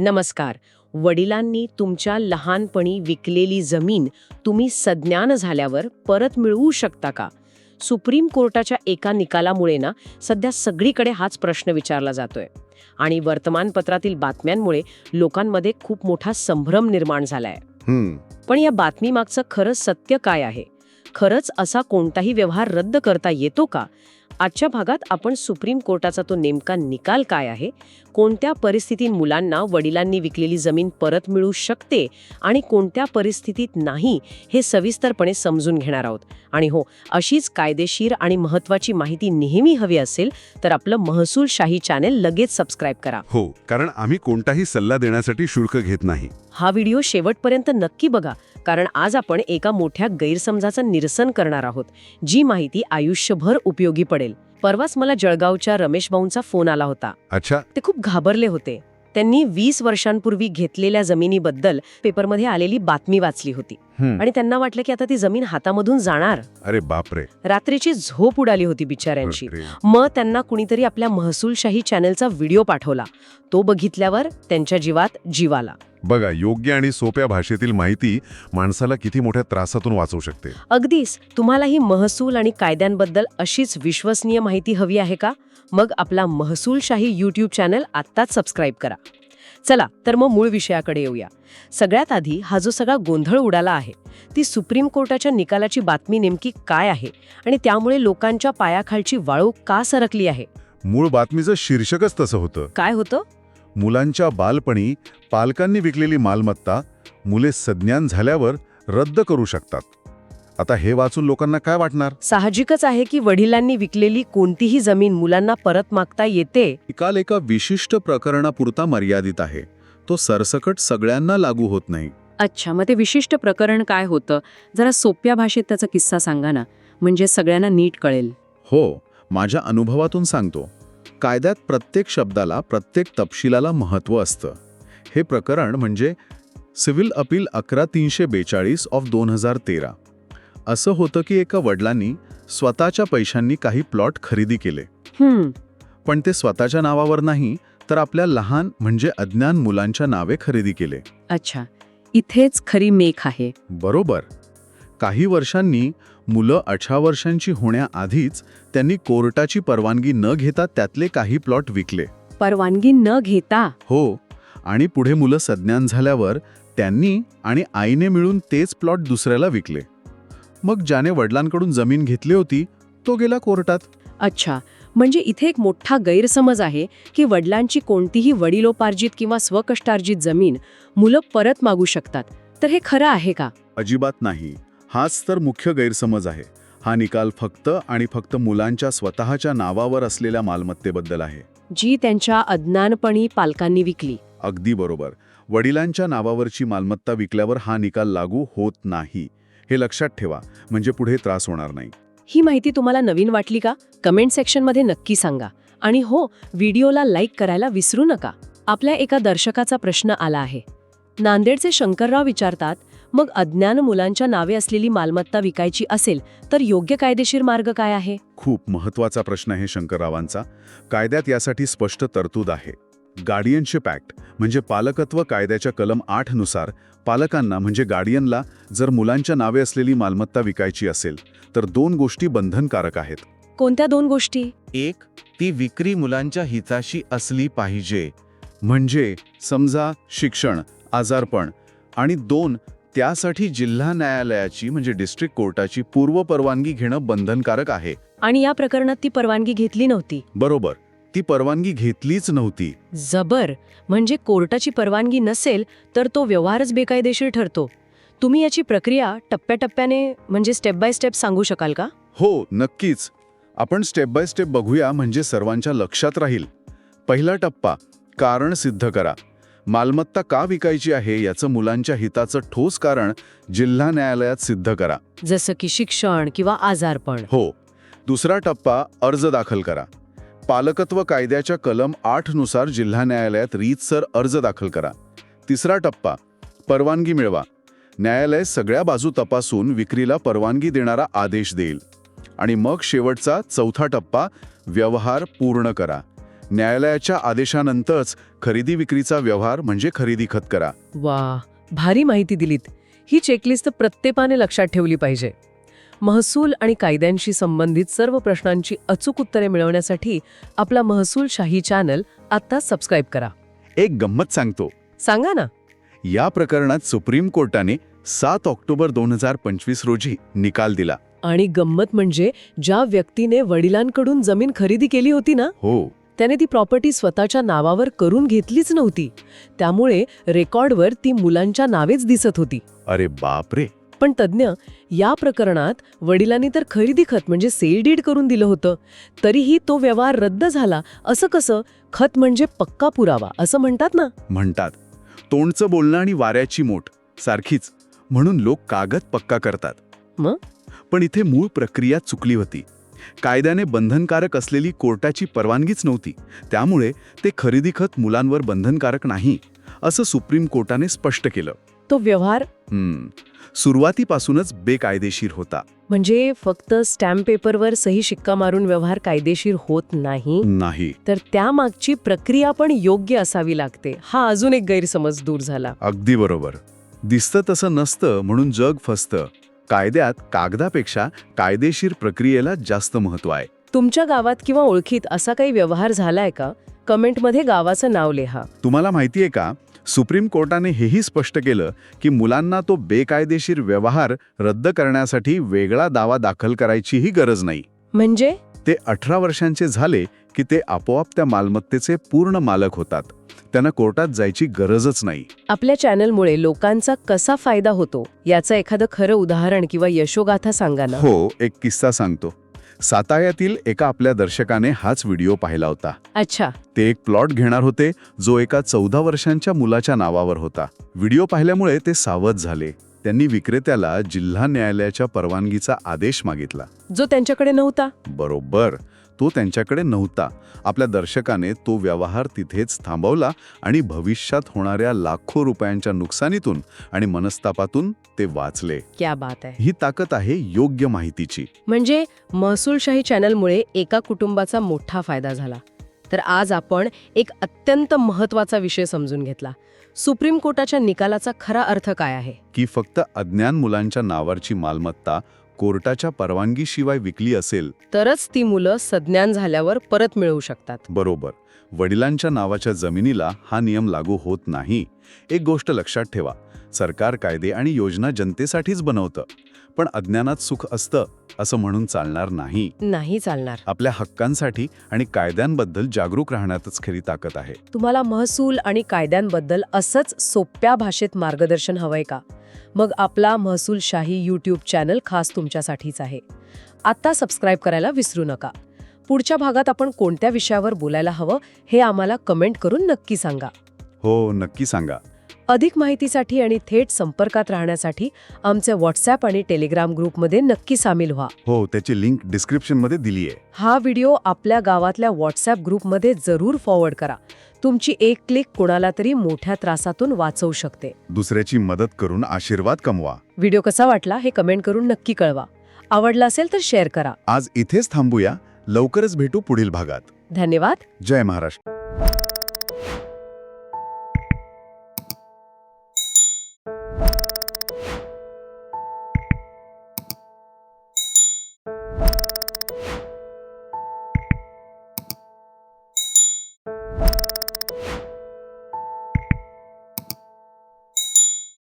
नमस्कार. वडिलांनी तुमच्या लहानपणी विकलेली जमीन तुम्ही सज्ञान झाल्यावर परत मिळवू शकता का? सुप्रीम कोर्टाच्या एका निकालामुळे ना सध्या सगळीकडे हाच प्रश्न विचारला जातोय. आणि वर्तमानपत्रातील बातम्यांमुळे लोकांमध्ये खूप मोठा संभ्रम निर्माण झालाय. पण या बातमीमागचं खरं सत्य काय आहे? खरंच असा कोणताही व्यवहार रद्द करता येतो का? आजच्या भागात आपण सुप्रीम कोर्टाचा तो नेमका निकाल काय आहे? कोणत्या परिस्थितीत मुलांना वडिलांनी विकलेली जमीन परत मिळू शकते आणि कोणत्या परिस्थितीत नाही हे सविस्तरपणे समजून घेणार आहोत. आणि हो अशीच कायदेशीर आणि महत्त्वाची माहिती नेहमी हवी असेल तर आपलं महसूल शाही चॅनेल लगेच सबस्क्राईब करा. हो कारण आम्ही कोणताही सल्ला देण्यासाठी शुल्क घेत नाही. हा व्हिडिओ शेवटपर्यंत नक्की बघा कारण आज आपण एका मोठ्या गैरसमजाचं निरसन करणार आहोत जी माहिती आयुष्यभर उपयोगी पडेल. परवाच मला जळगावच्या रमेश भाऊंचा फोन आला होता. अच्छा. ते खूप घाबरले होते. त्यांनी वीस वर्षांपूर्वी घेतलेल्या जमिनीबद्दल पेपरमध्ये आलेली बातमी वाचली होती. आणि त्यांना वाटलं की आता ती जमीन हातामधून जाणार. अरे बापरे. रात्रीची झोप उडाली होती बिचाऱ्यांची. मग त्यांना कुणीतरी आपल्या महसूलशाही चॅनलचा व्हिडिओ पाठवला. तो बघितल्यावर त्यांच्या जीवात जीव आला. बघा योग्य आणि सोप्या भाषेतील माहिती माणसाला किती मोठ्या त्रासातून वाचवू शकते. अगदीच तुम्हालाही महसूल आणि कायद्यांबद्दल अशीच विश्वसनीय माहिती हवी आहे का? मग आपला महसूलशाही यूट्यूब चॅनल आत्ताच सबस्क्राईब करा. चला तर मग मूळ विषयाकडे येऊया. सगळ्यात आधी हा जो सगळा गोंधळ उडाला आहे ती सुप्रीम कोर्टाच्या निकालाची बातमी नेमकी काय आहे आणि त्यामुळे लोकांच्या पायाखालची वाळू का सरकली आहे? मूळ बातमीचं शीर्षकच तसं होतं. काय होतं? मुलांच्या बालपणी पालकांनी विकलेली मालमत्ता मुले सज्ञान झाल्यावर रद्द करू शकतात. आता हे वाचून लोकांना काय वाटणार? साहजिकच आहे की वडिलांनी विकलेली कोणतीही जमीन मुलांना परत मागता येते. निकाल एका विशिष्ट प्रकरणापुरता मर्यादित आहे. तो सरसकट सगळ्यांना लागू होत नाही. अच्छा मग ते विशिष्ट प्रकरण काय होतं? जरा सोप्या भाषेत त्याचा किस्सा सांगा ना. म्हणजे सगळ्यांना नीट कळेल. हो माझ्या अनुभवातून सांगतो. कायद्यात प्रत्येक शब्दाला प्रत्येक तपशिलाला महत्त्व असतं. हे प्रकरण म्हणजे सिव्हिल अपील अकरा तीनशे बेचाळीस ऑफ दोन हजार तेरा. असं होतं की एका वडिलांनी स्वतःच्या पैशांनी काही प्लॉट खरेदी केले. पण ते स्वतःच्या नावावर नाही तर आपल्या लहान म्हणजे अज्ञान मुलांच्या नावे खरेदी केले. अच्छा. इथेच खरी मेख आहे. बरोबर. काही वर्षांनी मुलं अठरा वर्षांची होण्याआधीच त्यांनी कोर्टाची परवानगी न घेता त्यातले काही प्लॉट विकले. परवानगी न घेता? हो. आणि पुढे मुलं सज्ञान झाल्यावर त्यांनी आणि आईने मिळून तेच प्लॉट दुसऱ्याला विकले. मग ज्याने वडिलांकडून जमीन घेतली होती तो गेला कोर्टात. अच्छा. म्हणजे इथे एक मोठा गैरसमज आहे की वडिलांची कोणतीही वडिलोपार्जित किंवा स्वकष्टार्जित जमीन मुलं परत मागू शकतात. तर हे खरं आहे का? अजिबात नाही. हाच तर मुख्य गैरसमज आहे. हा निकाल फक्त आणि फक्त मुलांच्या स्वतःच्या नावावर असलेल्या मालमत्तेबद्दल आहे. जी त्यांच्या अज्ञानपणी पालकांनी विकली. अगदी बरोबर. वडिलांच्या नावावरची मालमत्ता विकल्यावर हा निकाल लागू होत नाही. हे लक्षात ठेवा म्हणजे पुढे त्रास होणार नाही. ही माहिती तुम्हाला नवीन वाटली का? कमेंट सेक्शनमध्ये नक्की सांगा. आणि हो व्हिडिओला लाईक करायला विसरू नका. आपल्या एका दर्शकाचा प्रश्न आला आहे. नांदेडचे शंकरराव विचारतात मग अज्ञान मुलांच्या नावे असलेली मालमत्ता विकायची असेल तर योग्य कायदेशीर मार्ग काय आहे? खूप महत्त्वाचा प्रश्न आहे शंकररावांचा. कायद्यात यासाठी स्पष्ट तरतूद आहे. गार्डियनशिप ॲक्ट म्हणजे पालकत्व कायद्याच्या कलम आठनुसार पालकांना म्हणजे गार्डियनला जर मुलांच्या नावे असलेली मालमत्ता विकायची असेल तर दोन गोष्टी बंधनकारक आहेत. कोणत्या दोन गोष्टी? एक ती विक्री मुलांच्या हिताशी असली पाहिजे. म्हणजे समजा शिक्षण आजारपण आणि दोन त्यासाठी जिल्हा न्यायालयाची म्हणजे डिस्ट्रिक्ट कोर्टाची पूर्व परवानगी घेणं बंधनकारक आहे. आणि या प्रकरणात ती परवानगी घेतली नव्हती. बरोबर. ती परवानगी घेतलीच नव्हती. जबर म्हणजे कोर्टाची परवानगी नसेल तर तो व्यवहारच बेकायदेशीर ठरतो. तुम्ही याची प्रक्रिया टप्प्याटप्प्याने म्हणजे स्टेप बाय स्टेप सांगू शकाल का? हो नक्कीच. आपण स्टेप बाय स्टेप बघूया म्हणजे सर्वांच्या लक्षात राहील. पहिला टप्पा कारण सिद्ध करा. मालमत्ता का विकायची आहे याचं मुलांच्या हिताचं ठोस कारण जिल्हा न्यायालयात सिद्ध करा. जसं की शिक्षण किंवा आजारपण. हो. दुसरा टप्पा अर्ज दाखल करा. पालकत्व कायद्याच्या कलम आठनुसार जिल्हा न्यायालयात रीतसर अर्ज दाखल करा. तिसरा टप्पा परवानगी मिळवा. न्यायालय सगळ्या बाजू तपासून विक्रीला परवानगी देणारा आदेश देईल. आणि मग शेवटचा चौथा टप्पा व्यवहार पूर्ण करा. न्यायालयाच्या आदेशानंतरच खरेदी विक्रीचा व्यवहार म्हणजे खरेदी खत करा. वा भारी माहिती दिलीत. ही चेकलिस्ट प्रत्येकाने लक्षात ठेवली पाहिजे. महसूल आणि कायद्यांशी संबंधित सर्व प्रश्नांची अचूक उत्तरे मिळवण्यासाठी आपला महसूल शाही चॅनल आत्ताच सबस्क्राईब करा. एक गंमत सांगतो. सांगा ना. या प्रकरणात सुप्रीम कोर्टाने सात ऑक्टोबर दोन हजार पंचवीस रोजी निकाल दिला. आणि गंमत म्हणजे ज्या व्यक्तीने वडिलांकडून जमीन खरेदी केली होती ना हो. त्याने ती प्रॉपर्टी स्वतःच्या नावावर करून घेतलीच नव्हती. त्यामुळे रेकॉर्डवर ती मुलांच्या नावेच दिसत होती. अरे बापरे! पण तज्ज्ञ या प्रकरणात वडिलांनी तर खरेदी खत म्हणजे सेल डीड करून दिलं होतं. तरीही तो व्यवहार रद्द झाला. असं कसं? खत म्हणजे पक्का पुरावा असं म्हणतात ना? म्हणतात. तोंडचं बोलणं आणि वाऱ्याची मोठ सारखीच. म्हणून लोक कागद पक्का करतात. मग? पण इथे मूळ प्रक्रिया चुकली होती. कायद्याने बंधनकारक असलेली कोर्टाची परवानगीच नव्हती. त्यामुळे ते खरेदी खत मुलांवर बंधनकारक नाही असं सुप्रीम कोर्टाने स्पष्ट केलं. तो व्यवहार सुरुवातीपासूनच बेकायदेशीर होता. म्हणजे फक्त स्टॅम्प पेपरवर सही शिक्का मारून व्यवहार कायदेशीर होत नाही. नाही. तर त्यामागची प्रक्रिया पण योग्य असावी लागते. हा अजून एक गैरसमज दूर झाला. अगदी बरोबर. दिसतं तसं नसतं म्हणून जग फसतं. कायद्यात कागदापेक्षा कायदेशीर प्रक्रियेला जास्त महत्त्व आहे. तुमच्या गावात किंवा ओळखीत असा काही व्यवहार झालाय का? कमेंटमध्ये गावाचं नाव लिहा. तुम्हाला माहितीये का? सुप्रीम कोर्टाने हेही स्पष्ट केलं की मुलांना तो बेकायदेशीर व्यवहार रद्द करण्यासाठी वेगळा दावा दाखल करायचीही गरज नाही. म्हणजे? ते अठरा वर्षांचे झाले की ते आपोआप त्या मालमत्तेचे पूर्ण मालक होतात. त्यांना कोर्टात जायची गरजच नाही. आपल्या चॅनलमुळे लोकांचा कसा फायदा होतो? याचं एखादं खरं उदाहरण किंवा यशोगाथा सांगा ना. हो एक किस्सा सांगतो. साताऱ्यातील एका आपल्या दर्शकाने हाच व्हिडिओ पाहिला होता. अच्छा. ते एक प्लॉट घेणार होते जो एका चौदा वर्षांच्या मुलाच्या नावावर होता. व्हिडिओ पाहिल्यामुळे ते सावध झाले. त्यांनी विक्रेत्याला जिल्हा न्यायालयाच्या परवानगीचा आदेश मागितला. जो त्यांच्याकडे नव्हता? बरोबर. तो त्यांच्याकडे नव्हता. आपल्या दर्शकाने तो व्यवहार तिथेच थांबवला आणि भविष्यात होणाऱ्या लाखो रुपयांच्या नुकसानीतून आणि मनस्तापातून ते वाचले. क्या बात आहे. ही ताकद आहे योग्य माहितीची. म्हणजे महसूलशाही चॅनलमुळे एका कुटुंबाचा मोठा फायदा झाला. तर आज आपण एक अत्यंत महत्त्वाचा विषय समजून घेतला. सुप्रीम कोर्टाच्या निकालाचा खरा अर्थ काय आहे? की फक्त अज्ञान मुलांच्या नावारची मालमत्ता कोर्टाच्या परवानगीशिवाय विकली असेल तरच ती मुलं सज्ञान झाल्यावर परत मिळवू शकतात. बरोबर. वडिलांच्या नावाच्या जमिनीला हा नियम लागू होत नाही. एक गोष्ट लक्षात ठेवा सरकार कायदे आणि योजना जनतेसाठीच बनवतं पण अज्ञानात सुख असतं असं म्हणून चालणार नाही. नाही चालणार. आपल्या हक्कांसाठी आणि कायद्यांबद्दल जागरूक राहण्यातच खरी ताकद आहे. तुम्हाला महसूल आणि कायद्यांबद्दल असंच सोप्या भाषेत मार्गदर्शन हवंय का? मग आपला महसूलशाही यूट्यूब चॅनल खास तुमच्यासाठीच आहे. आत्ता सबस्क्राईब करायला विसरू नका. पुढच्या भागात आपण कोणत्या विषयावर बोलायला हवं हे आम्हाला कमेंट करून नक्की सांगा. हो नक्की सांगा. अधिक माहितीसाठी आणि थेट संपर्कात राहण्यासाठी आमचे व्हॉट्सॲप आणि टेलिग्राम ग्रुपमध्ये नक्की सामील व्हा. हो त्याची लिंक डिस्क्रिप्शनमध्ये दिली आहे हा व्हिडिओ आपल्या गावातल्या व्हॉट्सॲप ग्रुपमध्ये जरूर फॉरवर्ड करा. तुमची एक क्लिक कोणाला तरी मोठ्या त्रासातून वाचवू शकते. दुसऱ्याची मदत करून आशीर्वाद कमवा. व्हिडिओ कसा वाटला हे कमेंट करून नक्की कळवा. आवडला असेल तर शेअर करा. आज इथेच थांबूया. लवकरच भेटू पुढील भागात. धन्यवाद. जय महाराष्ट्र.